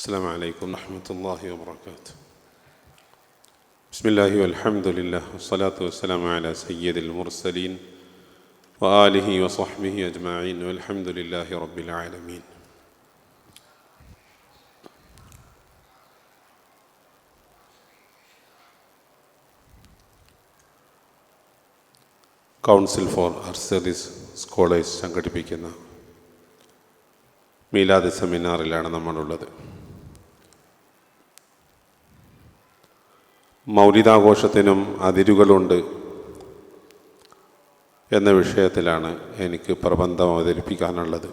السلام عليكم ورحمة الله وبركاته بسم الله والحمد لله والصلاة والسلام على سيد المرسلين وآله وصحبه أجمعين والحمد لله رب العالمين council for her service scholars സംഘടിപ്പിക്കുന്ന മീലാദ് സെമിനാറിലാണ് നമ്മളുള്ളത് മൗലിതാഘോഷത്തിനും അതിരുകളുണ്ട് എന്ന വിഷയത്തിലാണ് എനിക്ക് പ്രബന്ധം അവതരിപ്പിക്കാനുള്ളത്.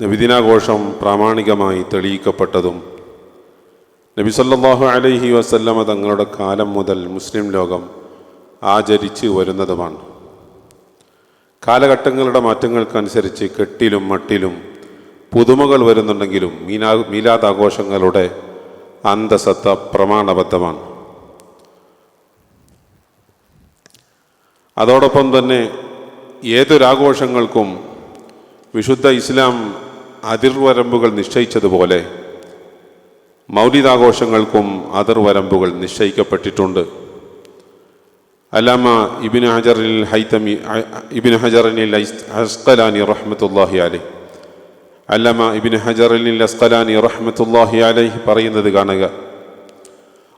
നബിദിനാഘോഷം പ്രാമാണികമായി തെളിയിക്കപ്പെട്ടതും നബിസല്ലാഹു അലൈഹി വസല്ലമ തങ്ങളുടെ കാലം മുതൽ മുസ്ലിം ലോകം ആചരിച്ച് വരുന്നതുമാണ്. കാലഘട്ടങ്ങളുടെ മാറ്റങ്ങൾക്കനുസരിച്ച് കെട്ടിലും മട്ടിലും പുതുമകൾ വരുന്നുണ്ടെങ്കിലും മീനാ മീലാദ് ആഘോഷങ്ങളുടെ അന്തസത്ത പ്രമാണബദ്ധമാണ്. അതോടൊപ്പം തന്നെ ഏതൊരാഘോഷങ്ങൾക്കും വിശുദ്ധ ഇസ്ലാം അതിർവരമ്പുകൾ നിശ്ചയിച്ചതുപോലെ മൗലിദാഘോഷങ്ങൾക്കും അതിർവരമ്പുകൾ നിശ്ചയിക്കപ്പെട്ടിട്ടുണ്ട്. അലാമ ഇബിൻ ഹജറിൽ ഹൈത്തമി ഇബിൻ ഹജറിനിൽ അസ്കലാനി റഹ്മത്തുല്ലാഹി അലൈ അല്ലമ ഇബിൻ ഹജറിൽ അസ്കലാനി റഹ്മത്തുല്ലാഹി അലൈഹി പറയുന്നത് കാണുക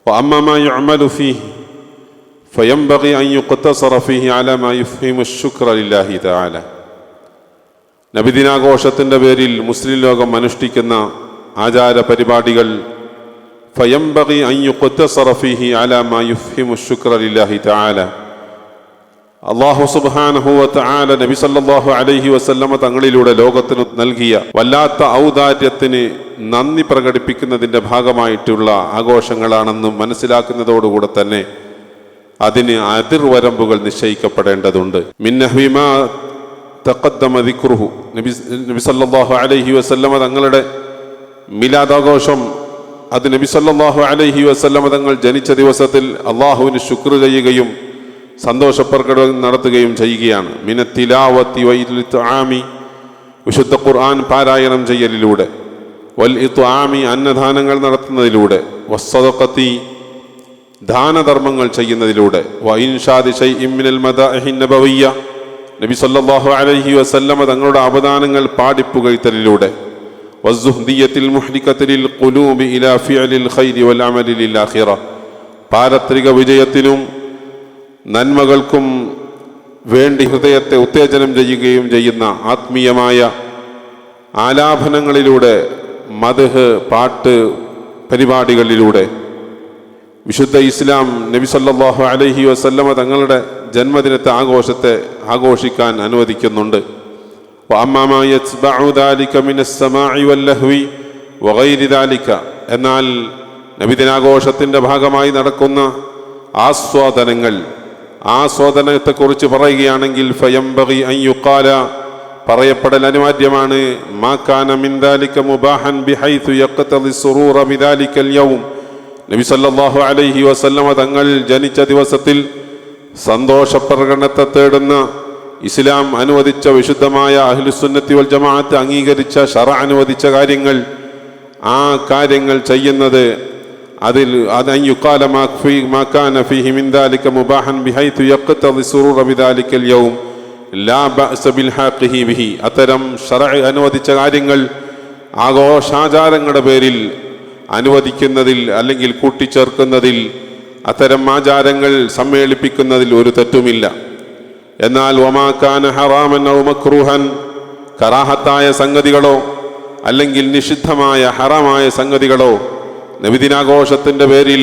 وأما ما يعمل فيه فينبغي أن يقتصر فيه على ما يفهم الشكر لله تعالى നബിദിനാഘോഷത്തിൻ്റെ പേരിൽ മുസ്ലിം ലോകം അനുഷ്ഠിക്കുന്ന ആചാര പരിപാടികൾ فينبغي أن يقتصر فيه على ما يفهم الشكر لله تعالى അള്ളാഹു സുബാനഹുവത്ത് ആല നബി സല്ലല്ലാഹു അലൈഹി വസല്ലമ തങ്ങളിലൂടെ ലോകത്തിന് നൽകിയ വല്ലാത്ത ഔദാര്യത്തിന് നന്ദി പ്രകടിപ്പിക്കുന്നതിന്റെ ഭാഗമായിട്ടുള്ള ആഘോഷങ്ങളാണെന്ന് മനസ്സിലാക്കുന്നതോടുകൂടെ തന്നെ അതിന് അതിർവരമ്പുകൾ നിശ്ചയിക്കപ്പെടേണ്ടതുണ്ട്. മിന്നഹ്വിമാ തഖദ്ദമ ദിക്റുഹു. നബി നബി സല്ലല്ലാഹു അലൈഹി വസല്ലമ തങ്ങളുടെ മിലാദാഘോഷം അത് നബി സല്ലല്ലാഹു അലൈഹി വസല്ലമ തങ്ങൾ ജനിച്ച ദിവസത്തിൽ അള്ളാഹുവിന് ശുക്ർ ചെയ്യുകയും സന്തോഷപ്രകടനം നടത്തുകയും ചെയ്യുകയാണ്. മിനത്തിലാവത്തി വൈലി വിശുദ്ധ ഖുർആൻ പാരായണം ചെയ്യലിലൂടെ വൽ ആമി അന്നദാനങ്ങൾ നടത്തുന്നതിലൂടെ വസ്സദഖത്തി ദാനധർമ്മങ്ങൾ ചെയ്യുന്നതിലൂടെ വൈൻഷാദി ഷൈഇൻ മിനൽ മദാഇഹിൻ നബവിയ്യ നബി സല്ലാഹു അലഹി വസല്ലമ തങ്ങളുടെ അവദാനങ്ങൾ പാടിപ്പുകഴ്ത്തലിലൂടെ വസ്സുഹ്ദിയത്തിൽ മുഹ്ലിക്കത്തിൽ ഖുലൂബി ഇലാ ഫിഅലിൽ ഖൈരി വൽ അമലി ലിൽ ആഖിറ. പാരത്രിക വിജയത്തിനും നന്മകൾക്കും വേണ്ടി ഹൃദയത്തെ ഉത്തേജനം ചെയ്യുകയും ചെയ്യുന്ന ആത്മീയമായ ആലാപനങ്ങളിലൂടെ മധുഹ് പാട്ട് പരിപാടികളിലൂടെ വിശുദ്ധ ഇസ്ലാം നബി സല്ലാഹു അലഹി വസല്ലമ തങ്ങളുടെ ജന്മദിനത്തെ ആഘോഷത്തെ ആഘോഷിക്കാൻ അനുവദിക്കുന്നുണ്ട്. എന്നാൽ നബിദിനാഘോഷത്തിന്റെ ഭാഗമായി നടക്കുന്ന ആസ്വാദനങ്ങൾ ആസ്വാദനത്തെക്കുറിച്ച് പറയുകയാണെങ്കിൽ ഫയംബഗി അയ്യുക്കാല പറയപ്പെടൽ അനിവാര്യമാണ്. മാക്കാന മുബാഹൻ ബിഹൈതു യഖ്തദി സുറൂറ നബി സല്ലല്ലാഹു അലൈഹി വസല്ലമ തങ്ങൾ ജനിച്ച ദിവസത്തിൽ സന്തോഷ പ്രകടനത്തെ തേടുന്ന ഇസ്ലാം അനുവദിച്ച വിശുദ്ധമായ അഹ്ലുസുന്നത്തി വൽ ജമാഅത്ത് അംഗീകരിച്ച ഷറ അനുവദിച്ച കാര്യങ്ങൾ ആ കാര്യങ്ങൾ ചെയ്യുന്നത് അതിൽ അത് അയ്യുക്കാല യുഖാല മാക്കാന ഫീഹി മിൻ ദാലിക മുബാഹൻ ബിഹൈതു യഖ്തദി സുറൂറ ബിദാലിക്കൽ യൗം ലാ ബഅസ ബിൽ ഹാഖിഹി ബിഹി. അത്തരം ഷറ അനുവദിച്ച കാര്യങ്ങൾ ആഘോഷാചാരങ്ങളുടെ പേരിൽ അനുവദിക്കുന്നതിൽ അല്ലെങ്കിൽ കൂട്ടിച്ചേർക്കുന്നതിൽ അത്തരം ആചാരങ്ങൾ സമ്മേളിപ്പിക്കുന്നതിൽ ഒരു തെറ്റുമില്ല. എന്നാൽ ഒമാക്കാൻ ഹറാമൻ ഔമക്രൂഹൻ മക്രൂഹൻ കറാഹത്തായ സംഗതികളോ അല്ലെങ്കിൽ നിഷിദ്ധമായ ഹറാമായ സംഗതികളോ നബിദിനാഘോഷത്തിന്റെ പേരിൽ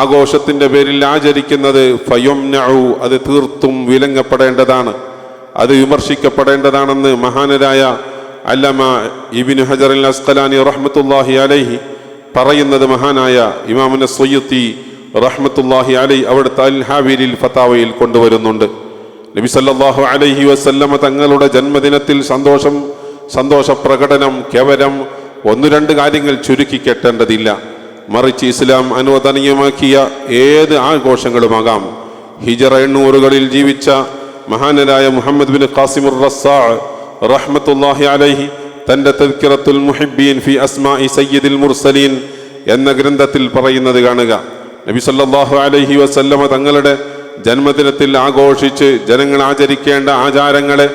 ആഘോഷത്തിന്റെ പേരിൽ ആചരിക്കുന്നത് ഫയൊംനഉ അത് തീർത്തും വിലങ്ങപ്പെടേണ്ടതാണ്. അത് വിമർശിക്കപ്പെടേണ്ടതാണെന്ന് മഹാനരായ അല്ലമ ഇബിൻ ഹജർ അൽ അസ്കലാനി റഹ്മത്തുല്ലാഹി അലൈഹി പറയുന്നത് മഹാനായ ഇമാമുന സൊയ്യത്തി റഹ്മത്തുല്ലാഹി അലൈ അവിടുത്തെ അൽ ഹാബിരിൽ ഫത്താവയിൽ കൊണ്ടുവരുന്നുണ്ട്. നബി സല്ലാഹു അലൈഹി വസല്ലമ തങ്ങളുടെ ജന്മദിനത്തിൽ സന്തോഷം സന്തോഷ പ്രകടനം കേവലം ഒന്നു രണ്ട് കാര്യങ്ങൾ ചുരുക്കി കെട്ടേണ്ടതില്ല. മറിച്ച് ഇസ്ലാം അനുവദനീയമാക്കിയ ഏത് ആഘോഷങ്ങളുമാകാം. ഹിജറ എണ്ണൂറുകളിൽ ജീവിച്ച മഹാനരായ മുഹമ്മദ് ബിൻ ഖാസിമുർ റസാ റഹ്മത്തുല്ലാഹി അലൈഹി തന്റെ തൽക്കിറത്തുൽ മുഹിബ്ബീൻ ഫി അസ്മാഇ സയ്യിദുൽ മുർസലീൻ എന്ന ഗ്രന്ഥത്തിൽ പറയുന്നത് കാണുക. നബി സല്ലല്ലാഹു അലൈഹി വസല്ലമ തങ്ങളുടെ ജന്മദിനത്തിൽ ആഘോഷിച്ച് ജനങ്ങൾ ആചരിക്കേണ്ട ആചാരങ്ങളെ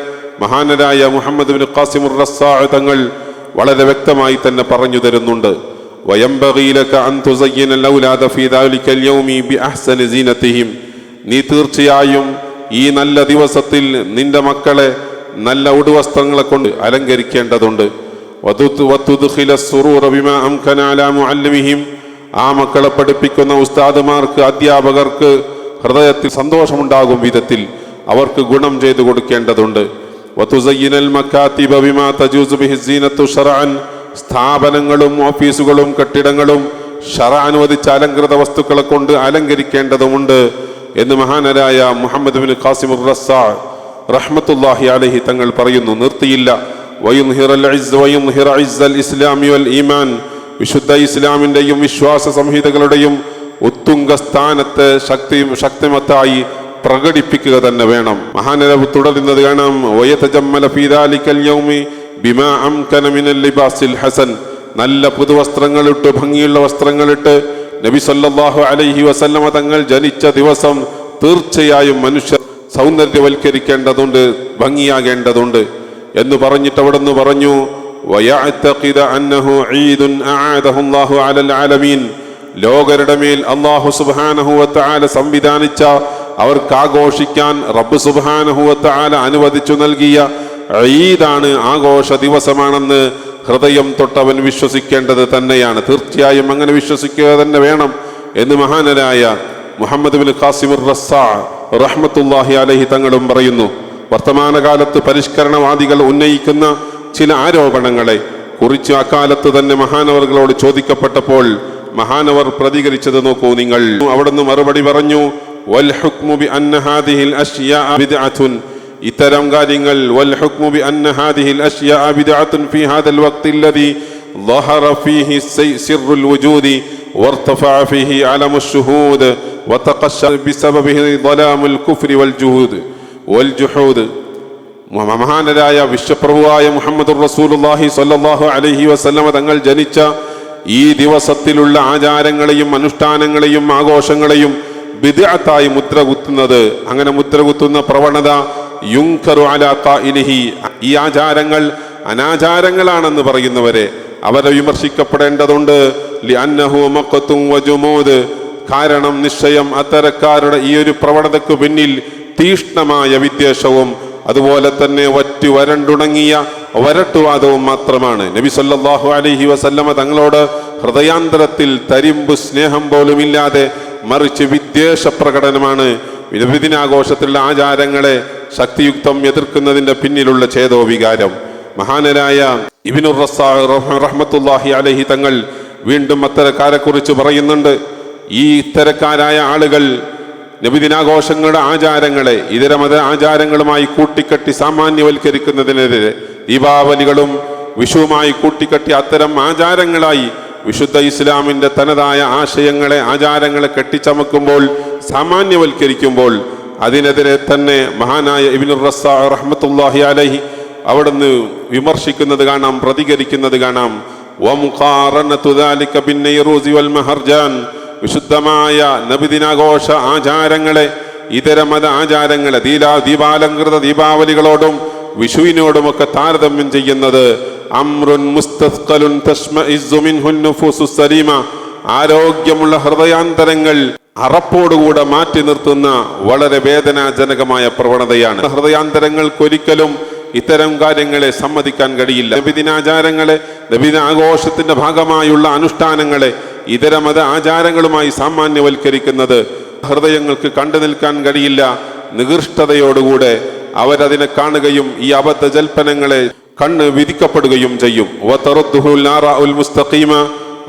മഹാനരായ മുഹമ്മദ് ബിൻ ഖാസിമുർ റസാ തങ്ങൾ വളരെ വ്യക്തമായി തന്നെ പറഞ്ഞു തരുന്നുണ്ട്. നീ തീർച്ചയായും ഈ നല്ല ദിവസത്തിൽ നിന്റെ മക്കളെ നല്ല ഉടുവസ്ത്രങ്ങളെ കൊണ്ട് അലങ്കരിക്കേണ്ടതുണ്ട്. ആ മക്കളെ പഠിപ്പിക്കുന്ന ഉസ്താദുമാർക്ക് അധ്യാപകർക്ക് ഹൃദയത്തിൽ സന്തോഷമുണ്ടാകും വിധത്തിൽ അവർക്ക് ഗുണം ചെയ്തു കൊടുക്കേണ്ടതുണ്ട്. وتزين المكاتب بما تجوز به الزينة شرعا സ്ഥാപനങ്ങളും ഓഫീസുകളും കെട്ടിടങ്ങളും ഷറ അനുവദിച്ച അലങ്കൃത വസ്തുക്കളെ കൊണ്ട് അലങ്കരിക്കേണ്ടതുമുണ്ട് എന്ന് മഹാനരായ മുഹമ്മദ് ബിൻ ഖാസിമുർ റസ്സാ റഹ്മത്തുല്ലാഹി അലഹി തങ്ങൾ പറയുന്നു നിർത്തിയില്ല വയുൻഹിറൽ ഇസ്സ് വയുൻഹിറ ഇസ്സൽ ഇസ്ലാമി വൽ ഈമാൻ വിശുദ്ധ ഇസ്ലാമിന്റെയും വിശ്വാസ സംഹിതകളുടെയും ഉത്തുംഗ സ്ഥാനത്ത് ശക്തി ശക്തിമത്തായി പ്രകടിപ്പിക്കുക തന്നെ വേണം. മഹാനരവ് തുടരുന്നത് കാണാം. ഹസൻ. നല്ല പുതുവസ്ത്രങ്ങളിട്ട് ഭംഗിയുള്ള വസ്ത്രങ്ങളിട്ട് നബി സല്ലാഹു അലൈഹി വസല്ലമ തങ്ങൾ ജനിച്ച ദിവസം തീർച്ചയായും മനുഷ്യർ സൗന്ദര്യവൽക്കരിക്കേണ്ടതുണ്ട് ഭംഗിയാകേണ്ടതുണ്ട് എന്ന് പറഞ്ഞിട്ട് അവിടെ നിന്ന് പറഞ്ഞു ലോകരുടെ മേൽ അള്ളാഹു സുബാനഹുവത്ത സംവിധാനിച്ച അവർക്ക് ആഘോഷിക്കാൻ റബ്ബ് സുബാനഹുവത്താല അനുവദിച്ചു നൽകിയ ഈദാണ് ആഘോഷ ദിവസമാണെന്ന് ഹൃദയം തൊട്ടവൻ വിശ്വസിക്കേണ്ടത് തന്നെയാണ്. തീർച്ചയായും അങ്ങനെ വിശ്വസിക്കുക തന്നെ വേണം എന്ന് മഹാനരായ മുഹമ്മദ് ബിൻ ഖാസിമുർ റസ്സാ റഹ്മത്തുല്ലാഹി അലഹി തങ്ങളും പറയുന്നു. വർത്തമാനകാലത്ത് പരിഷ്കരണവാദികൾ ഉന്നയിക്കുന്ന ചില ആരോപണങ്ങളെ കുറിച്ച് അക്കാലത്ത് തന്നെ മഹാനവറുകളോട് ചോദിക്കപ്പെട്ടപ്പോൾ മഹാനവർ പ്രതികരിച്ചത് നോക്കൂ നിങ്ങൾ. അവിടുന്ന് മറുപടി പറഞ്ഞു വൽ ഹുക്മു ബി അന്ന ഹാദിഹിൽ അഷ്യാഅ ബിദ്അത്തുൻ ഇത്തരം കാര്യങ്ങൾ വൽ ഹുക്മു ബി അന്ന ഹാദിഹിൽ അഷ്യാഅ ബിദ്അത്തുൻ ഫി ഹാദൽ വഖ്തി الذي ظهر فيه سي- سر الوجود وارتفع فيه علم الشهود وتقشى بسببه ظلام الكفر والجهود والجحود മ- മഹാനരായ വിശ്വപ്രഭുവായ മുഹമ്മദ് റസൂലുള്ളാഹി സ്വല്ലല്ലാഹു അലൈഹി വസല്ലമ തങ്ങൾ ജനിച്ച ഈ ദിവസത്തിലുള്ള ആചാരങ്ങളെയും അനുഷ്ഠാനങ്ങളെയും ആഘോഷങ്ങളെയും ബിദ്അത്തായി മുദ്ര കുത്തുന്നത്. അങ്ങനെ മുദ്ര കുത്തുന്ന പ്രവണത യുങ്കറു അലാത്ത ഖാഇലിഹി. ഈ ആചാരങ്ങൾ അനാചാരങ്ങളാണെന്ന് പറയുന്നവരെ അവരെ വിമർശിക്കപ്പെടേണ്ടതുണ്ട്. കാരണം നിശ്ചയം അത്തരക്കാരുടെ ഈ ഒരു പ്രവണതയ്ക്ക് പിന്നിൽ തീഷ്ണമായ വിദ്വേഷവും അതുപോലെ തന്നെ വറ്റു വരണ്ടുണങ്ങിയ വരട്ടുവാദവും മാത്രമാണ്. നബി സല്ലാഹു അലഹി വസല്ലമ തങ്ങളോട് ഹൃദയാന്തരത്തിൽ തരിമ്പ് സ്നേഹം പോലുമില്ലാതെ മറിച്ച് വിദ്വേഷ പ്രകടനമാണ്. വിനോദിനാഘോഷത്തിലുള്ള ആചാരങ്ങളെ ശക്തിയുക്തം എതിർക്കുന്നതിന്റെ പിന്നിലുള്ള ഛേദോവികാരം. മഹാനരായ ഇബിനുർ റഹ്മത്തുല്ലാഹി അലഹി തങ്ങൾ വീണ്ടും അത്തരക്കാരെ കുറിച്ച് പറയുന്നുണ്ട്. ഈ ഇത്തരക്കാരായ ആളുകൾ നബിദിനാഘോഷങ്ങളുടെ ആചാരങ്ങളെ ഇതര മത ആചാരങ്ങളുമായി കൂട്ടിക്കെട്ടി സാമാന്യവൽക്കരിക്കുന്നതിനെതിരെ ദീപാവലികളും വിഷുവുമായി കൂട്ടിക്കെട്ടി അത്തരം ആചാരങ്ങളായി വിശുദ്ധ ഇസ്ലാമിന്റെ തനതായ ആശയങ്ങളെ ആചാരങ്ങളെ കെട്ടിച്ചമക്കുമ്പോൾ സാമാന്യവൽക്കരിക്കുമ്പോൾ അതിനെതിരെ തന്നെ മഹാനായ ഇബിനുർ റസ റഹ്മത്തുല്ലാഹി അലഹി അവിടുന്ന് വിമർശിക്കുന്നത് കാണാം പ്രതികരിക്കുന്നത് കാണാം. വിശുദ്ധമായ നബിദിനാഘോഷ ആചാരങ്ങളെ ഇതര മത ആചാരങ്ങളെ ദീപാലംകൃത ദീപാവലികളോടും വിഷുവിനോടുമൊക്കെ താരതമ്യം ചെയ്യുന്നത് അമ്രുൻ മുസ്തസ്കലുൻ തശ്മഇസ്സു മിൻഹുൻ നുഫൂസു സലീമ. ആരോഗ്യമുള്ള ഹൃദയാന്തരങ്ങൾ അറപ്പോടുകൂടെ മാറ്റി നിർത്തുന്ന വളരെ വേദനാജനകമായ പ്രവണതയാണ്. ഹൃദയാന്തരങ്ങൾക്കൊരിക്കലും ഇത്തരം കാര്യങ്ങളെ സമ്മതിക്കാൻ കഴിയില്ല. നബിദിനാചാരങ്ങളെ നബിദിനാഘോഷത്തിന്റെ ഭാഗമായുള്ള അനുഷ്ഠാനങ്ങളെ ഇതര മത ആചാരങ്ങളുമായി സാമാന്യവൽക്കരിക്കുന്നത് ഹൃദയങ്ങൾക്ക് കണ്ടു നിൽക്കാൻ കഴിയില്ല. നികൃഷ്ടതയോടുകൂടെ അവരതിനെ കാണുകയും ഈ അബദ്ധ ജൽപ്പനങ്ങളെ കണ്ണ് വിധിക്കപ്പെടുകയും ചെയ്യും.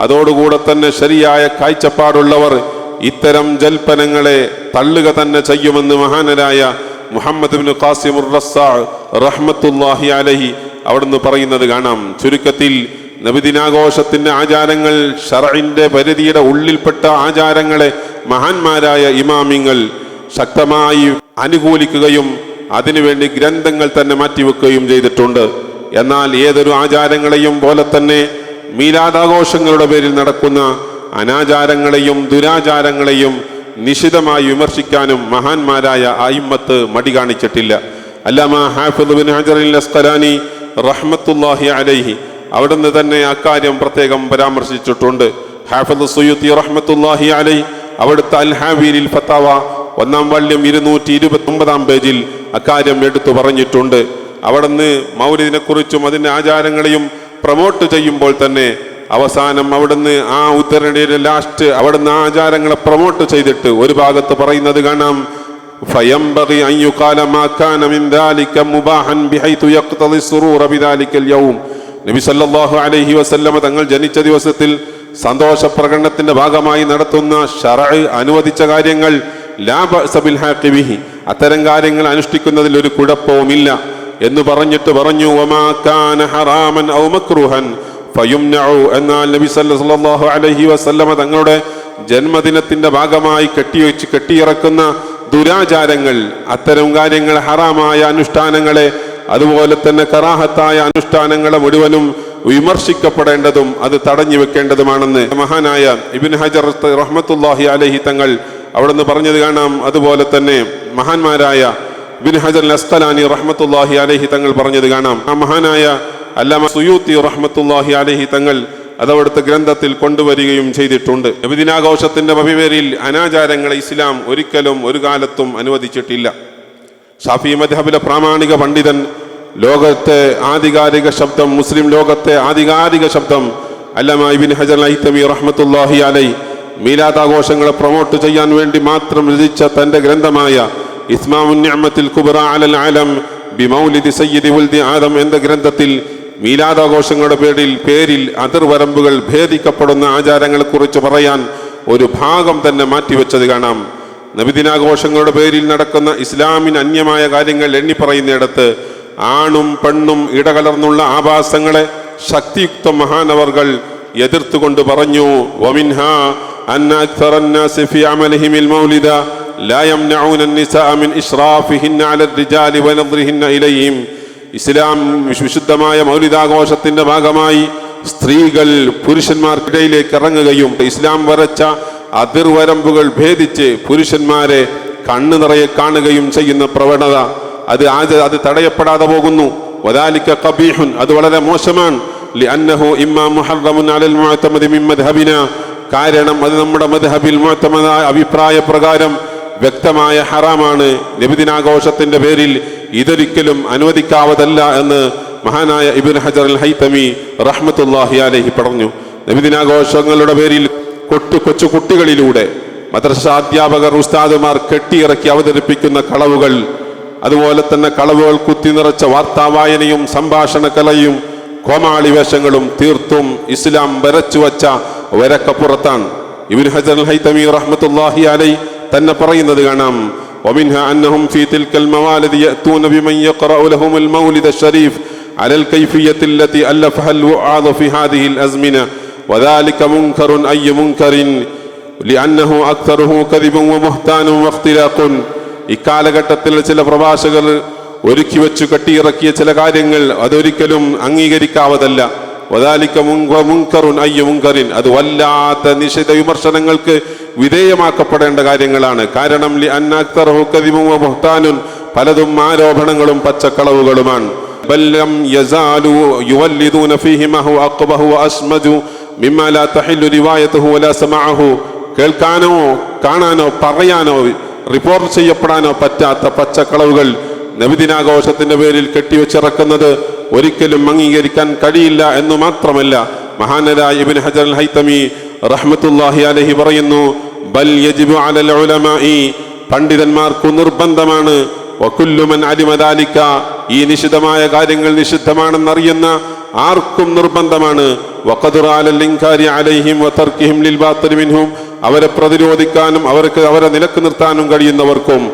അതോടുകൂടെ തന്നെ ശരിയായ കാഴ്ചപ്പാടുള്ളവർ ഇത്തരം ജൽപ്പനങ്ങളെ തള്ളുക തന്നെ ചെയ്യുമെന്ന് മഹാനരായ മുഹമ്മദ് റഹ്മത്തുല്ലാഹി അലഹി അവിടുന്ന് പറയുന്നത് കാണാം. ചുരുക്കത്തിൽ നബിദിനാഘോഷത്തിന്റെ ആചാരങ്ങൾ ഷറഇന്റെ പരിധിയുടെ ഉള്ളിൽപ്പെട്ട ആചാരങ്ങളെ മഹാന്മാരായ ഇമാമിങ്ങൾ ശക്തമായി അനുകൂലിക്കുകയും അതിനുവേണ്ടി ഗ്രന്ഥങ്ങൾ തന്നെ മാറ്റിവെക്കുകയും ചെയ്തിട്ടുണ്ട്. എന്നാൽ ഏതൊരു ആചാരങ്ങളെയും പോലെ തന്നെ മീലാദാഘോഷങ്ങളുടെ പേരിൽ നടക്കുന്ന അനാചാരങ്ങളെയും ദുരാചാരങ്ങളെയും നിശിതമായി വിമർശിക്കാനും മഹാന്മാരായ അയിമ്മത്ത് മടി കാണിച്ചിട്ടില്ല. അല്ലാമ ഹാഫിദ് ബിൻ റഹ്മത്തുല്ലാഹി അലൈഹി അവിടുന്ന് തന്നെ അക്കാര്യം പ്രത്യേകം പരാമർശിച്ചിട്ടുണ്ട്. ഹാഫിദ് സുയുത്തി റഹ്മത്തുല്ലാഹി അലൈഹി അവിടുത്തെ അൽ ഹാബീലിൽ ഫത്താവ ഒന്നാം വള്യം ഇരുന്നൂറ്റി ഇരുപത്തി ഒമ്പതാം പേജിൽ അക്കാര്യം എടുത്തു പറഞ്ഞിട്ടുണ്ട്. അവിടുന്ന് മൗലിദിനെ കുറിച്ചും അതിൻ്റെ ആചാരങ്ങളെയും പ്രൊമോട്ട് ചെയ്യുമ്പോൾ തന്നെ അവസാനം അവിടുന്ന് ആ ഉത്തരണിയുടെ ലാസ്റ്റ് അവിടുന്ന് ആ ആചാരങ്ങളെ പ്രൊമോട്ട് ചെയ്തിട്ട് ഒരു ഭാഗത്ത് പറയുന്നത് കാണാം فينبغي أن يقال ما كان من ذلك مباحا بحيث يقتضي السرور بذلك اليوم നബി സല്ലല്ലാഹു അലൈഹി വസല്ലമ തങ്ങൾ ജനിച്ച ദിവസത്തിൽ സന്തോഷ പ്രകടനത്തിന്റെ ഭാഗമായി നടത്തുന്ന ഷറഅ് അനുവദിച്ച കാര്യങ്ങൾ ലാ ബഅസ ബിൽ ഹാഖി ബിഹി അത്തരം കാര്യങ്ങൾ അനുഷ്ഠിക്കുന്നതിൽ ഒരു കുഴപ്പവുമില്ല എന്ന് പറഞ്ഞിട്ട് പറഞ്ഞു ഹറാമൻ ഔ എന്നാൽ നബി സല്ലല്ലാഹു അലൈഹി വസല്ലമ തങ്ങളുടെ ജന്മദിനത്തിന്റെ ഭാഗമായി കെട്ടിവെച്ച് കെട്ടിയിറക്കുന്ന ദുരാചാരങ്ങൾ അത്തരം കാര്യങ്ങൾ ഹറാമായ അനുഷ്ഠാനങ്ങളെ അതുപോലെ തന്നെ കറാഹത്തായ അനുഷ്ഠാനങ്ങളെ മുഴുവനും വിമർശിക്കപ്പെടേണ്ടതും അത് തടഞ്ഞു വെക്കേണ്ടതുമാണെന്ന് മഹാനായ ഇബിൻ ഹജർ റഹ്മത്തുല്ലാഹി അലഹി തങ്ങൾ അവിടെ നിന്ന് പറഞ്ഞത് കാണാം. അതുപോലെ തന്നെ മഹാന്മാരായ ഇബിൻ ഹജർ അസ്കലാനി റഹ്മത്തുല്ലാഹി അലഹി തങ്ങൾ പറഞ്ഞത് കാണാം. ആ മഹാനായ അല്ലാമ സുയൂത്തി റഹ്മത്തുല്ലാഹി അലഹി തങ്ങൾ അതവിടുത്തെ ഗ്രന്ഥത്തിൽ കൊണ്ടുവരികയും ചെയ്തിട്ടുണ്ട്. നബിദിനാഘോഷത്തിന്റെ ഭവിപേരിൽ അനാചാരങ്ങളെ ഇസ്ലാം ഒരിക്കലും ഒരു കാലത്തും അനുവദിച്ചിട്ടില്ല. ഷാഫി മദ്ഹബിലെ പ്രാമാണിക പണ്ഡിതൻ ലോകത്തെ ആധികാരിക ശബ്ദം മുസ്ലിം ലോകത്തെ ആധികാരിക ശബ്ദം അല്ലമ ഇബിൻ ഹജർ ഐത്തമി റഹ്മത്തുല്ലാഹി അലൈ മീലാദാഘോഷങ്ങളെ പ്രൊമോട്ട് ചെയ്യാൻ വേണ്ടി മാത്രം രചിച്ച തന്റെ ഗ്രന്ഥമായ ഇസ്മാമുൻ നിഅമത്തിൽ കുബറ അലൽ ആലം ബിമൗലിദി സയ്യിദി ഉൽദി ആദം എന്ന ഗ്രന്ഥത്തിൽ മീലാദാഘോഷങ്ങളുടെ പേരിൽ പേരിൽ അതിർവരമ്പുകൾ ഭേദിക്കപ്പെടുന്ന ആചാരങ്ങളെക്കുറിച്ച് പറയാൻ ഒരു ഭാഗം തന്നെ മാറ്റിവെച്ചത് കാണാം. നബിദിനാഘോഷങ്ങളുടെ പേരിൽ നടക്കുന്ന ഇസ്ലാമിന് അന്യമായ കാര്യങ്ങൾ എണ്ണിപ്പറയുന്നിടത്ത് ആണും പെണ്ണും ഇടകലർന്നുള്ള ആഭാസങ്ങളെ ശക്തിയുക്ത മഹാനവർകൾ എതിർത്തുകൊണ്ട് പറഞ്ഞു വമിൻഹ അന്ന മൗലിദ لا يمنعون النساء من إشرافهن على الرجال ونظرهن إليهم ഇസ്ലാം വിശുദ്ധമായ മൗലിതാഘോഷത്തിന്റെ ഭാഗമായി സ്ത്രീകൾ പുരുഷന്മാർക്കിടയിലേക്ക് ഇറങ്ങുകയും ഇസ്ലാം വരച്ച അതിർവരമ്പുകൾ ഭേദിച്ച് പുരുഷന്മാരെ കണ്ണു നിറയെ കാണുകയും ചെയ്യുന്ന പ്രവണത അത് ആച അത് തടയപ്പെടാതെ പോകുന്നു വദാലിക്ക ഖബീഹുൻ അത് വളരെ മോശമാണ് ലിഅന്നഹു ഇമ്മാ മുഹറമുൻ അലൽ മുഅ്തമദി മിൻ മദ്ഹബിന കാരണം അത് നമ്മുടെ മദ്ഹബിൽ മുഅ്തമദായ അഭിപ്രായ പ്രകാരം വ്യക്തമായ ഹറാമാണ്. നബിദിനാഘോഷത്തിന്റെ പേരിൽ ഇതൊരിക്കലും അനുവദിക്കാവതല്ല എന്ന് മഹാനായ ഇബിൻ ഹജർ അൽ ഹൈത്തമി റഹ്മത്തുല്ലാഹി അലഹി പറഞ്ഞു. നബിദിനാഘോഷങ്ങളുടെ പേരിൽ കൊട്ടു കൊച്ചു കുട്ടികളിലൂടെ മദ്രസ അധ്യാപകർ ഉസ്താദുമാർ കെട്ടിയിറക്കി അവതരിപ്പിക്കുന്ന കളവുകൾ അതുപോലെ തന്നെ കളവുകൾ കുത്തി നിറച്ച വാർത്താവായനയും സംഭാഷണ കലയും കോമാളി വേഷങ്ങളും തീർത്തും ഇസ്ലാം വരച്ചു വച്ച വരക്കപ്പുറത്താണ്. ഇബിൻ ഹജർ അൽ ഹൈത്തമി റഹ്മത്തുല്ലാഹി അലൈ തന്നെ പറയുന്നത് കാണാം ومنها أنهم في تلك الموالد يأتون بمن يقرأ لهم المولد الشريف على الكيفية التي ألفها الوعاظ في هذه الأزمنة وذلك منكر أي منكر لأنه أكثره كذب ومهتان واختلاق ഇക്കാലഘട്ടത്തിൽ ചില പ്രഭാഷകർ ഒരുക്കി വെച്ചു കെട്ടിയിറക്കിയ ചില കാര്യങ്ങൾ അതൊരിക്കലും അംഗീകരിക്കാവതല്ല വദാലിക്ക മുങ്ക മുങ്കറുൻ അയ്യ മുങ്കറിൻ അത് വല്ലാത്ത നിഷിത വിമർശനങ്ങൾക്ക് വിധേയമാക്കപ്പെടേണ്ട കാര്യങ്ങളാണ്. കാരണം ലി അന്നാക്തറഹു കദിമും വബുഹ്താനുൻ പലതും ആരോപണങ്ങളും പച്ചക്കളവുകളുമാണ്. കേൾക്കാനോ കാണാനോ പറയാനോ റിപ്പോർട്ട് ചെയ്യപ്പെടാനോ പറ്റാത്ത പച്ചക്കളവുകൾ നബിദിനാഘോഷത്തിന്റെ പേരിൽ കെട്ടിവെച്ചിറക്കുന്നത് ഒരിക്കലും അംഗീകരിക്കാൻ കഴിയില്ല എന്ന് മാത്രമല്ല മഹാനരായ ഇബ്നു ഹജർ ഹൈത്തമി റഹ്മത്തുല്ലാഹി അലഹി പറയുന്നു ബൽ നിർബന്ധമാണ്. അലിമദാലിക്ക ഈ നിഷിദ്ധമായ കാര്യങ്ങൾ നിഷിദ്ധമാണെന്നറിയുന്ന ആർക്കും നിർബന്ധമാണ്. മിൻഹും. അവരെ പ്രതിരോധിക്കാനും അവർക്ക് അവരെ നിലയ്ക്ക് നിർത്താനും കഴിയുന്നവർക്കും.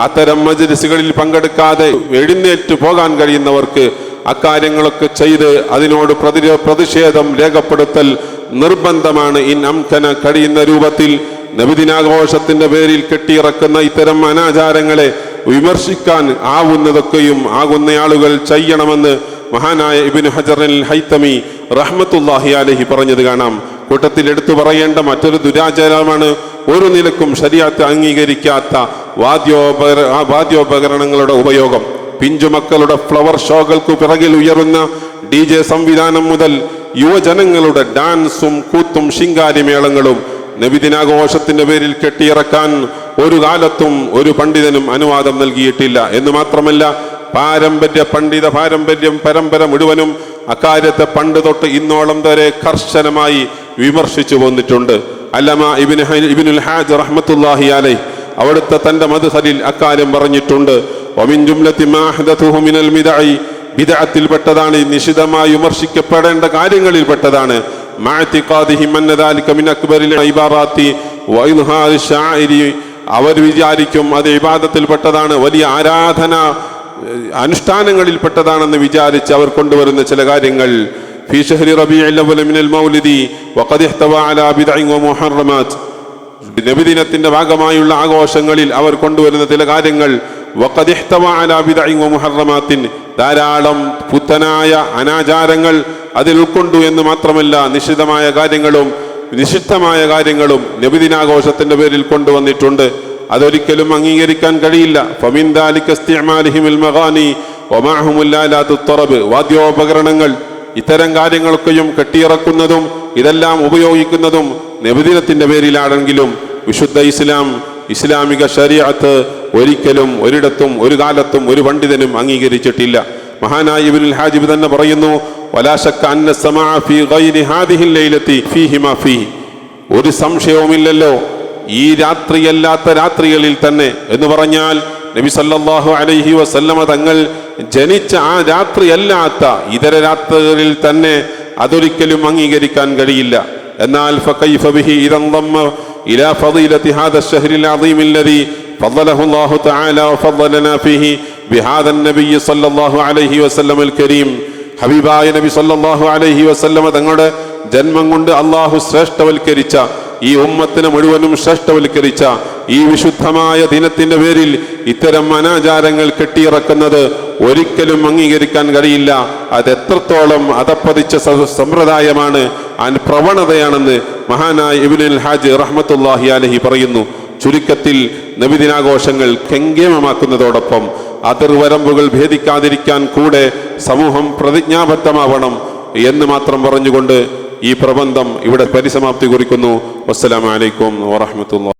അത്തരം മജ്ലിസുകളിൽ പങ്കെടുക്കാതെ എഴുന്നേറ്റ് പോകാൻ കഴിയുന്നവർക്ക് അക്കാര്യങ്ങളൊക്കെ ചെയ്ത് അതിനോട് പ്രതിരോ പ്രതിഷേധം രേഖപ്പെടുത്തൽ നിർബന്ധമാണ്. ഇൻ അംഖന കഴിയുന്ന രൂപത്തിൽ നബിദിനാഘോഷത്തിന്റെ പേരിൽ കെട്ടിയിറക്കുന്ന ഇത്തരം അനാചാരങ്ങളെ വിമർശിക്കാൻ ആവുന്നതൊക്കെയും ആകുന്ന ആളുകൾ ചെയ്യണമെന്ന് മഹാനായ ഇബിൻ ഹജറൽ ഹൈത്തമി റഹ്മത്തുല്ലാഹി അലഹി പറഞ്ഞത് കാണാം. കൂട്ടത്തിൽ എടുത്തു പറയേണ്ട മറ്റൊരു ദുരാചാരമാണ് ഒരു നിലക്കും ശരിയാത്ത അംഗീകരിക്കാത്ത വാദ്യോപകര വാദ്യോപകരണങ്ങളുടെ ഉപയോഗം. പിഞ്ചുമക്കളുടെ ഫ്ലവർ ഷോകൾക്ക് പിറകിൽ ഉയരുന്ന ഡി ജെ സംവിധാനം മുതൽ യുവജനങ്ങളുടെ ഡാൻസും കൂത്തും ശിങ്കാരിമേളങ്ങളും നബിദിനാഘോഷത്തിന്റെ പേരിൽ കെട്ടിയിറക്കാൻ ഒരു കാലത്തും ഒരു പണ്ഡിതനും അനുവാദം നൽകിയിട്ടില്ല. എന്ന് മാത്രമല്ല പാരമ്പര്യ പണ്ഡിത പാരമ്പര്യം പരമ്പര മുഴുവനും അക്കാര്യത്തെ പണ്ട് തൊട്ട് ഇന്നോളം വരെ കർശനമായി വിമർശിച്ചു പോന്നിട്ടുണ്ട് അല്ലമ ഇബിൻ ഇബിനുൽ ഹാജ് റഹ്മത്തുല്ലാഹി അലൈ അവിടുത്തെ തന്റെ മധുഹലിൽ അക്കാര്യം പറഞ്ഞിട്ടുണ്ട്. വമിൻ ജുംലത്തി മാ അഹ്ദഥുഹു മിനൽ മിദഇ ബിദഅത്തിൽപ്പെട്ടതാണ് നിശിതമായി വിമർശിക്കപ്പെടേണ്ട കാര്യങ്ങളിൽപ്പെട്ടതാണ് മാഅത്തിഖാദിഹിം അന്ന ദാലിക മിൻ അക്ബറിൽ ഇബാറാത്തി വഇൽഹാരി ശാഇരി അവർ വിചാരിക്കും അത് ഇബാദത്തിൽപ്പെട്ടതാണ് വലിയ ആരാധന ഏഹ്, അനുഷ്ഠാനങ്ങളിൽപ്പെട്ടതാണെന്ന് വിചാരിച്ച് അവർ കൊണ്ടുവരുന്ന ചില കാര്യങ്ങൾ في شهر ربيع الأول من المولد وقد احتوى على بدع ومحرمات നബിദിനത്തിന്റെ ഭാഗമായുള്ള ആഘോഷങ്ങളിൽ അവർ കൊണ്ടുവരുന്ന ചില കാര്യങ്ങൾ ധാരാളം പുത്തനായ അനാചാരങ്ങൾ അതിൽ ഉൾക്കൊണ്ടു എന്ന് മാത്രമല്ല നിഷിദ്ധമായ കാര്യങ്ങളും നിഷിദ്ധമായ കാര്യങ്ങളും നബിദിനാഘോഷത്തിന്റെ പേരിൽ കൊണ്ടുവന്നിട്ടുണ്ട്. അതൊരിക്കലും അംഗീകരിക്കാൻ കഴിയില്ല. വാദ്യോപകരണങ്ങൾ ഇത്തരം കാര്യങ്ങളൊക്കെയും കെട്ടിയിറക്കുന്നതും ഇതെല്ലാം ഉപയോഗിക്കുന്നതും നബിദിനത്തിന്റെ പേരിലാണെങ്കിലും വിശുദ്ധ ഇസ്ലാം ഇസ്ലാമിക ശരീഅത്ത് ഒരിക്കലും ഒരിടത്തും ഒരു കാലത്തും ഒരു പണ്ഡിതനും അംഗീകരിച്ചിട്ടില്ല. മഹാനായ ഇബ്നുൽ ഹാജിബ് തന്നെ പറയുന്നു സമാ ഫീ ഹാദിഹിൽ ലൈലത്തി ഫീ ഒരു സംശയവുമില്ലല്ലോ ഈ രാത്രിയല്ലാത്ത രാത്രികളിൽ തന്നെ എന്ന് പറഞ്ഞാൽ നബി സല്ലാഹു അലൈഹി വസല്ലമ തങ്ങൾ ജനിച്ച ആ രാത്രിയല്ലാത്ത ഇതര രാത്രികളിൽ തന്നെ അതൊരിക്കലും അംഗീകരിക്കാൻ കഴിയില്ല. എന്നാൽ ഫക്കൈ ഫബിഹി ഇതം ഇലാ ഫദീലത്തി ഹാദ ഷഹ്രിൽ അദീമില്ലദി فضله الله تعالى وفضلنا فيه بهذا النبي صلى الله عليه وسلم الكريم ഹബീബായ നബി സല്ലല്ലാഹു അലൈഹി വസല്ലമ തങ്ങളുടെ ജന്മം കൊണ്ട് അള്ളാഹു ശ്രേഷ്ഠവൽക്കരിച്ച ഈ ഉമ്മത്തിനെ മുഴുവനും ശ്രേഷ്ഠവൽക്കരിച്ച ഈ വിശുദ്ധമായ ദിനത്തിന്റെ പേരിൽ ഇത്തരം അനാചാരങ്ങൾ കെട്ടിയിറക്കുന്നത് ഒരിക്കലും അംഗീകരിക്കാൻ കഴിയില്ല അത് എത്രത്തോളം അതപ്പതിച്ച സ- സമ്പ്രദായമാണ് ആ പ്രവണതയാണെന്ന് മഹാനായ ഇബിനുൽ ഹാജ് റഹ്മത്തുല്ലാഹി അലഹി പറയുന്നു ചുരുക്കത്തിൽ നബിദിനാഘോഷങ്ങൾ കെങ്കേമമാക്കുന്നതോടൊപ്പം അതിർവരമ്പുകൾ ഭേദിക്കാതിരിക്കാൻ കൂടെ സമൂഹം പ്രതിജ്ഞാബദ്ധമാവണം എന്ന് മാത്രം പറഞ്ഞുകൊണ്ട് ഈ പ്രബന്ധം ഇവിടെ പരിസമാപ്തി കുറിക്കുന്നു. വസ്സലാമലൈക്കും വറഹമത്തുള്ള